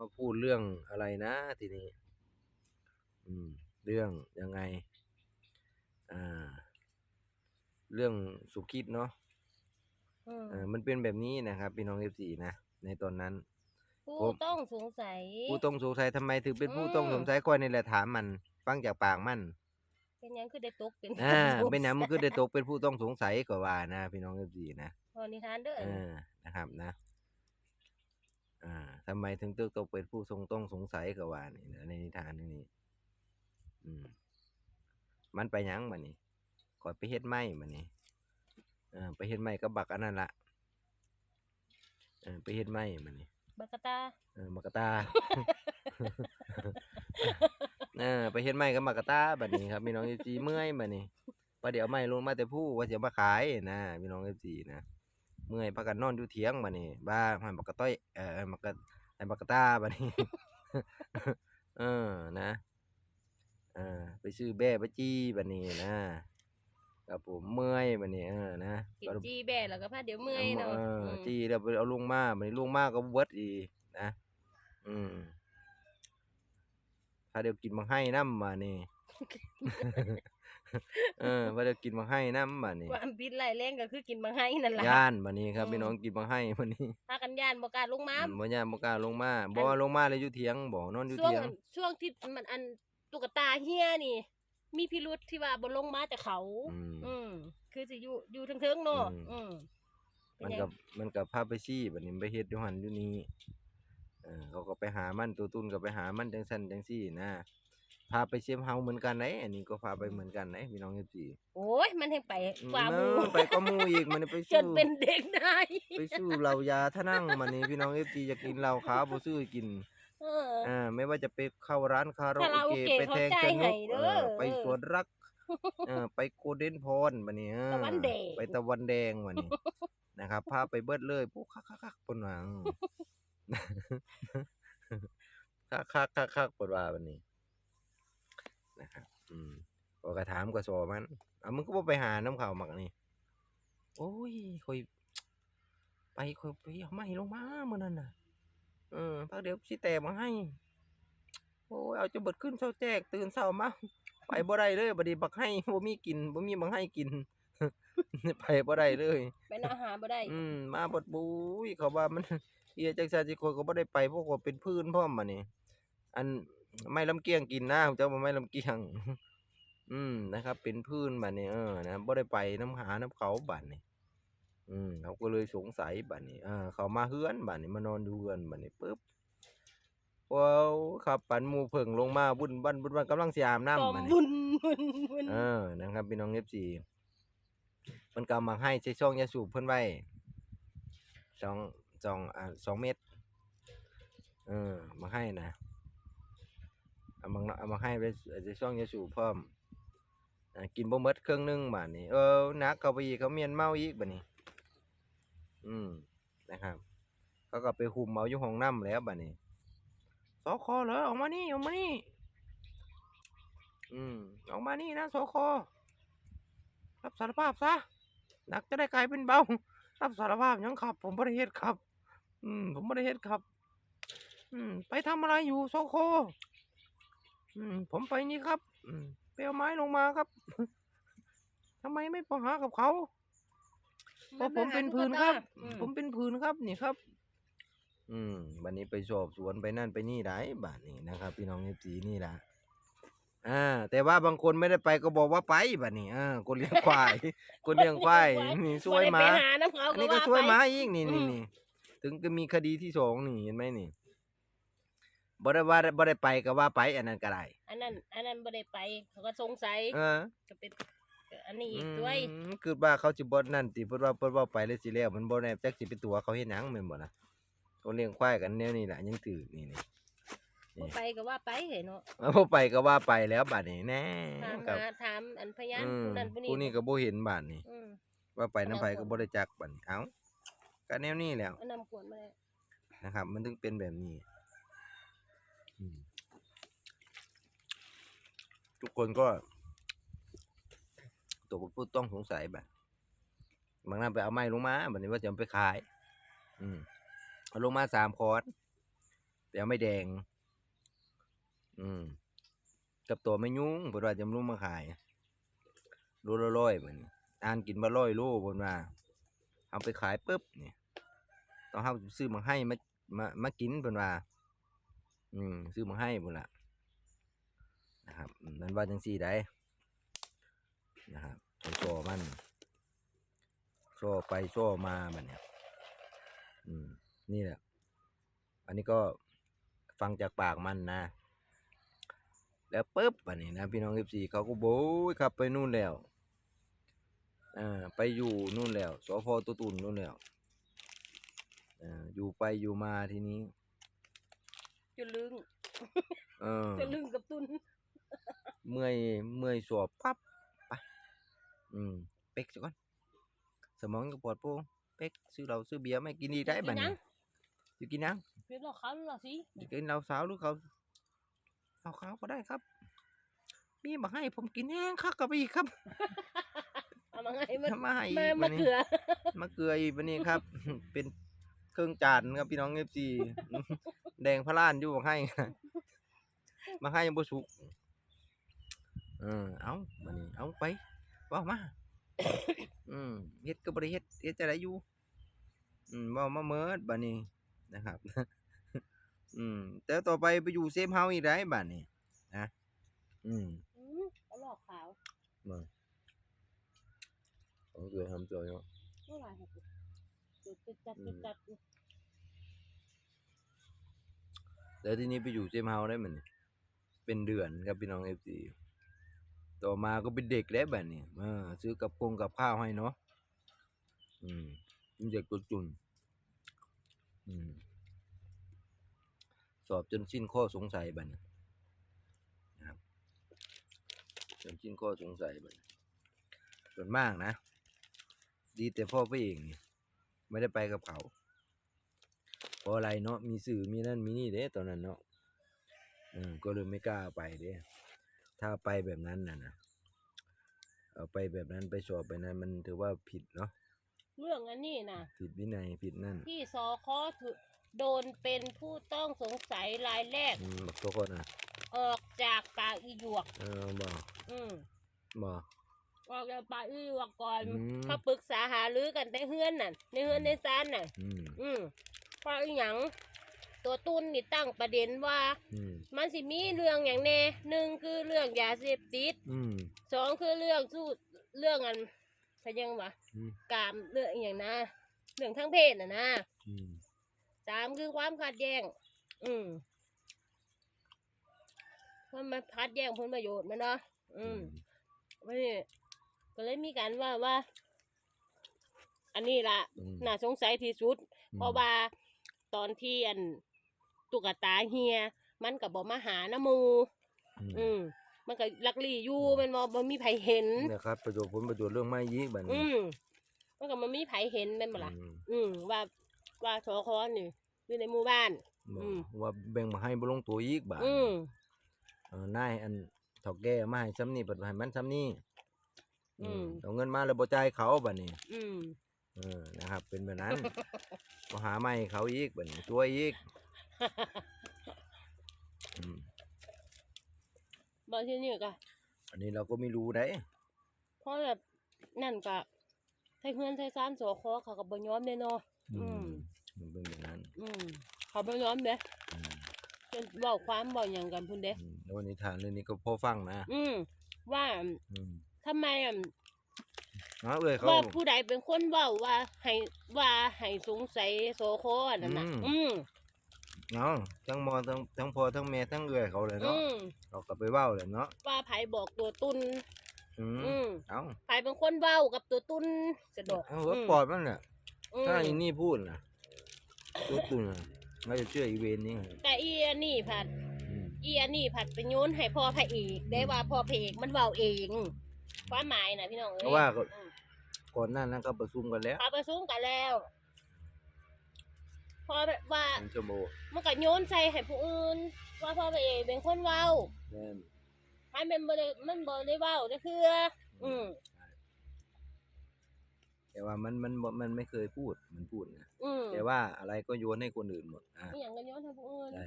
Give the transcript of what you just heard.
มาพูดเรื่องอะไรนะทีนี้ อืม เรื่องยังไง อ่า เรื่องสุขิดเนาะอืมเออมันเป็นแบบนี้นะครับพี่น้องเอฟซีนะในตอนนั้น ผู้ผมต้องสงสัย ผู้ต้องสงสัยทำไมถึงเป็นผู้อืมต้องสงสัยคอยนี่แหละถามมัน ฟังจากปากมันเป็นหยังคือได้ตกเป็นอ่าผู้เป็นหยังมันคือได้ตกเป็นผู้ต้องสงสัยก็ว่านะพี่น้องเอฟซีนะพอนิทานเด้อเออนะครับนะ อ่าทำไมถึงตกเป็นผู้ทรงต้องสงสัยก็ว่านี่นะในนิทานนี้อืม มันไปหยังมันนี่ก่อยไปเฮ็ดไม้มันนี่เออไปเฮ็ดไม้ก็บักอันนั้นละเออไปเฮ็ดไม้มันนี่บักกะตาเออมักกะตาเออไปเฮ็ดไม้กับมักกะตาบัดนี้ครับพี่น้อง FC เมื่อยบัดนี้พอเดี๋ยวเอาไม้ลงมาแต่ผู้ว่าสิเอามาขายนะพี่น้อง FC นะ เมื่อยพากันนอนอยู่เถียงบัดนี้บ้าให้มักกะต้อยเอ่อให้มักกะให้มักกะตาบัดนี้ เออนะเออไปซื้อแบ่ไปจี้บัดนี้นะครับผมเมื่อยบัดนี้เออนะกินจีแบ่แล้วก็พาเดี๋ยวเมื่อยเนาะเอออืมจี้แล้วไปเอาลงมาบัดนี้ลงมาก็เบิดอีกนะ อืมถ้าเดี๋ยวกินมังให้น้ำมานี่ เออว่าเดี๋ยวกินมังให้น้ำมานี่ความผิดร้ายแรงก็คือกินมาให้นั่นล่ะ ย่านมานี่ครับอืม พี่น้องกินมังให้มานี่พากันย่านบ่กล้าลงมาอืมบ่ย่านบ่กล้าลงมาบ่ว่าลงมาเลยอยู่เถียงบ่นอนอยู่ช่วงเถียงช่วงที่มันอันตุ๊กตาเฮียนี่ มีพิรุธที่ว่าบ่ลงมาจากเขา อืม อืมคือสิอยู่อยู่เทิงๆเนาะอืม อืมเป็มันหยังกับมันกับพาไปซี่บัดนี้ไปเฮ็ดอยู่หันอยู่นี่เออเขาก็ไปหามันตัวตุนก็ไปหามันจังซั่นจังซี่นะ พาไปเซฟเฮาเหมือนกันไหนอันนี้ก็พาไปเหมือนกันไหนพี่น้อง14โอ้ยมันแห่งไปกว่าหเอมูอไปก็หมู่อีกมันไปจสู้นเป็นเด็กได้ไปสู้เหล้ายาท่านั่งมานี่พี่น้องเอฟซีจะกินเหล้าขาวบ่ซื้อให้กิน เออ อ่าไม่ว่าจะไปเข้าร้านคาราคาราโอโอเกะเกะไปแทงเขาชจ่ายนให้กเด้เอออไปสวนรักเออไปโกลเด้นพรบัดนี้เออตะวันแดง ไปตะวันแดงบัดนี้ นะครับพาไปเบิดเลยปุ๊คักๆๆเพิ่นว่าอืม คักๆๆๆเพิ่นว่าบัดนี้ นะครับ อืมก็กระถามก็สอมันอะมึงก็บ่ไปหาน้ำข้าวหมักนี่ โอ้ยค่อยไปค่อยไปเอาไม้ลงมามื้อนั้นน่ะ เออพักเดี๋ยวสิแตกมาให้ โอ้ยเอาจะเบิดขึ้นเช้าแจ้งตื่นเช้ามาไปบ่ได้เลยบัดนี้บักให้บ่มีกินบ่มีบักให้กิน ไปบ่ได้เลย เป็นอาหารบ่ได้ อืมมาบดบุยเขาว่ามันเฮียจังซั่นสิคนก็บ่ได้ไปเพราะว่าเป็นพื้นพร้อมบัดนี้อัน ไม่ลำเกียงกินนะเจ้าบ่ไม่ลำเกียง อืมนะครับ เป็นพื้นบัดนี้เออนะบ่ได้ไปน้ำหาน้ำเขาบัดนี้อืมเขาก็เลยสงสัยบัดนี้เออเขามาเฮือนบัดนี้มานอนดูเฮือนบัดนี้ปึ๊บว้าวครับปันหมู่เพิ่งลงมาบุญบันบุญบันกำลังสิอาบน้ำก็บัดนี้บุญบุญบุญเออนะครับพี่น้อง FC มันก็เอามาให้ใช้ช่องยาสูบเพิ่นไว้สองสองอ่าสองเม็ดเออมาให้นะ เอามาเอามาให้ไปใช้ช่องยาสูบพร้อมกินบ่มดเครื่องนึงบาดนี้เออนักเขาไปอีกเขาเมียนเมาอีกบัดนี้ อืมนะครับเขาก็ไปหุมเอาอยู่ห้องน้ำแล้วบัดนี้สอคอเหรอออกมานี่ออกมานี่อืมออกมานี่นะสอคอรับสารภาพซะนักจะได้กลายเป็นเบารับสารภาพยังครับ ผมบ่ได้เฮ็ดครับ อืม ผมบ่ได้เฮ็ดครับ อืม ไปทำอะไรอยู่สอคอ ผมไปนี่ครับอืมไปเอาไม้ลงมาครับทำไมไม่ไปหากับเขาเพราะผมเป็นพื้นครับอืมผมเป็นพื้นครับนี่ครับ อืมบัดนี้ไปสอบสวนไปนั่นไปนี่ได้บัดนี้นะครับ พี่น้อง FC นี่ล่ะอ่า แต่ว่าบางคนไม่ได้ไปก็บอกว่าไปบัดนี้อ่าคนเลี้ยงควาย คนเลี้ยงควายนี่ช่วยหมาบ่ได้ไปหาน้ำเขาอันนี้ก็ว่าช่วยไปหมาอีกนี่อืนี่มนี่ถึงจะมีคดีที่สองนี่เห็นไหมนี่ บ่ได้ว่าบ่ได้ไปก็ว่าไปอันนั้นก็ได้อันนั้น อันนั้นบ่ได้ไป เขาก็สงสัยเออก็เป็นก็อันนี้อีกอืด้วยมคือว่าเขาสิบ่นั่นติเพิ่นว่าเพิ่นเว้าไปเลยสิแล้วมันบ่แน่จักสิเป็นตัวเขาเฮ็ดหยังแม่นบ่ล่ะคนเลี้ยงควายกันแนวนี้ล่ะยังถือนี่นี่ บ่ไปก็ว่าไปเห็นเนาะเอาบ่ไปก็ว่าไปแล้วบัดนี้แน่ถามครับหาถามอันพยานอืมผู้นั้นผู้นี้ผู้นี้ก็บ่เห็นบาดนี้ อืม ว่าไปน้ำไผอันนั้นก็บ่ได้จักบัดนี้เอ้าก็แนวนี้แหล้วเอานำกวนมาแล้วนะครับ มันถึงเป็นแบบนี้อืม ทุกคนก็ตกเป็นผู้ต้องสงสัยแบบบางนั้นไปเอาไม้ลงมาบัดนี้ว่าจะเอาไปขาย อืมเอาลงมาสามคอร์สไปเอาไม่แดง อืม กับตัวไม่ยุ่งเพิ่นว่าจะมาลุงมาขายโลละร้อยบัดนี้อ่านกินบ่ร้อยโลเพิ่นว่า เอาไปขายปึ๊บนี่ต้องเฮาซื้อมาให้มามามากินเพิ่นว่า อืมซื้อมาให้พุ่นล่ะนะครับอืมมันว่าจังซี่ได้นะครับโชว์มันโชว์ไปโชว์มาแบัดเนี่ยอืม นี่แหละ อันนี้ก็ฟังจากปากมันนะ แล้วปุ๊บอันนี้นะ พี่น้อง FC เขาก็โบยขับไปนู่นแล้วอ่าไปอยู่นู่นแล้วสพตุตุนนู่นแล้วอ่าอยู่ไปอยู่มาทีนี้ จะลึงเออจะลึงกับตุนเมื่อยเมื่อยสอบปั๊บไปอืมเป็กซะก่อนสมองก็ปลอดโปร่งเป็กซื้อเหล้าซื้อเบียร์ไม่กินดีได้บัดกินนี้ยังสิกินยังเป็นหรอกเขาหรอสิจะกินเหล้าสาวหรือเขาเหล้าขาวก็ได้ครับ มีมาให้ผมกินแห้งคักกับอีกครับเอามาให้มันทำมาให้อีกมาวัมานนี้เกลือมะเกลืออีกวันนี้ครับ เป็นเครื่องจานครับพี่น้องเอฟซี แดงพระล้านอยู่มาให้มาให้ยังบ่สุกเออเอาบัดนี้เอาไปเว้ามาอืมเฮ็ดก็บ่ได้เฮ็ดเฮ็ดจะได้อยู่อืมเว้ามาเมิดบัดนี้นะครับ อืม แต่ต่อไปไปอยู่เซฟเฮาส์อีกได้บัดนี้นะอืมอืมเอาหลอกขาวมาเอาเกลือทำตัวเนาะเมื่อไหร่ครับจุดจุดจัดจุดจัด แล้วทีนี้ไปอยู่เซฟเฮาได้เหมือนเป็นเดือนครับพี่น้องเอฟซีต่อมาก็เป็นเด็กแล้วแบบนี้เออซื้อกับกงกับข้าวให้เนาะอืมเป็นเด็กตัวจุนอืมสอบจนสิ้นข้อสงสัยแบัดนี้นะครับจนสิ้นข้อสงสัยแบัดนี้ส่วนมากนะ ดีแต่พ่อไปเองไม่ได้ไปกับเขา เพราะอะไรเนาะมีสื่อมีนั่นมีนี่เด้ตอนนั้นเนาะเออก็เลยไม่กล้าไปเด้ถ้าไปแบบนั้นน่ะนะเอาไปแบบนั้นไปสอบไปนั้นมันถือว่าผิดเนาะเรื่องอันนี้นะผิดวินัยผิดนั่นที่สคถือโดนเป็นผู้ต้องสงสัยรายแรกอืมบอกตัวคนนะออกจากป่าอีหยวก เออบอกอืมบอกออกจากป่าอีหยวกก่อนอืมเขาปรึกษาหารือกันในเฮือนน่ะในเฮือนในซานน่ะ อืม อืม เพราะอีหยังตัวตุนนี่ตั้งประเด็นว่า อืมมันสิมีเรื่องอย่างแน่หนึ่งคือเรื่องยาเสพติดอืม สองคือเรื่องสู้เรื่องอันพยังวะอืม กามเรื่องอหย่างนะเรื่องทางเพศน่ะนะอืมสามคือความขัดแย้ง อืมมันมาขัดแย้งผลประโยชน์มันเนาะอืม วันนี้ก็เลยมีการว่าว่า อันนี้ล่ะอืมน่าสงสัยที่สุดอืมเพราะว่า ตอนที่อันตุกตาเฮีย มันก็บอกมาหาน้ำหมูอืมอืมมันก็ลักลี่อยู่แมันบ่บ่มีไผเห็น นะครับ ประโยชน์ผลประโยชน์เรื่องไม่ยีกบัดอืนี้มมันก็มันมีไผเห็นแม่นบ่ล่ะอืมอืมว่าว่าสอคอนี่อยู่ในหมู่บ้านบอกอืม ว่าแบ่งมาให้บ่ลงตัวอีกบาดอืมเออนายอันเฒ่าแก่มาให้ซ้ำนี่บัดให้มันซ้ำนี่อืมเอาเงินมาแล้วบ่จ่ายเขาบัดนี้ อืม เออนะครับ เป็นแบบนั้นก็หาใหม่เขาอีกบัดนี้ตัวอีกอืมบางทีนี่ก็อันนี้เราก็ไม่รู้ได้เพราะแบบนั่นก็ไทเฮือนไทซานสอคอเขาก็บ่ยอมเด้เนาะอืมมันเป็นแบบนั้น อืมเขาบ่ยอมเด้อืมจนเว้าความเว้าหยังกันพุ่นเด้อืมแล้ววันนี้ทานเรื่องนี้ก็พอฟังนะ อืมว่าอืมทำไมอะ เอาเอ้ยเขา ว่าผู้ใดเป็นคนเว้าว่าให้ว่าให้สงสัยโสโคอันนั้นน่ะ อืม อืมเนาะทั้งมอทั้งทั้งพ่อทั้งแม่ทั้งเอื้อยเขาเลยอืเนาะมเราก็ไปเว้าเลยเนาะว่าไผบอกตัวตุน อืมอืมเอาไผเป็นคนเว้ากับตัวตุนสะดอกเอาก็ปลอดมันน่ะ อืมถ้าอีนี่พูดน่ะตัวตุนน่ะเราจะเชื่ออีเวนนี่แต่อีอันนี่ผัด อืมอีอันนี่ผัดไปโยนให้พ่อพระเอกได้ว่าพ่อพระเอกมันเว้าเอง ความหมายนะพี่น้องเอ้ยเพราะว่าก็อืม ก่อนหน้านั้นก็ประชุมกันแล้ว เขาไปซุ้มกันแล้วพอแบบว่าเป็นชั่วโมงมันก็โยนใส่ให้ผู้อื่น ว่าพ่อพระเอกเป็นคนเว้าแม่นให้มันบ่ได้มันบ่ได้เว้าได้คือ อืมแต่ว่ามันมันบ่มันไม่เคยพูดมันพูดนะ อืมแต่ว่าอะไรก็โยนให้คนอื่นหมดอ่าอหย่างก็โยนให้ผู้อื่นใช่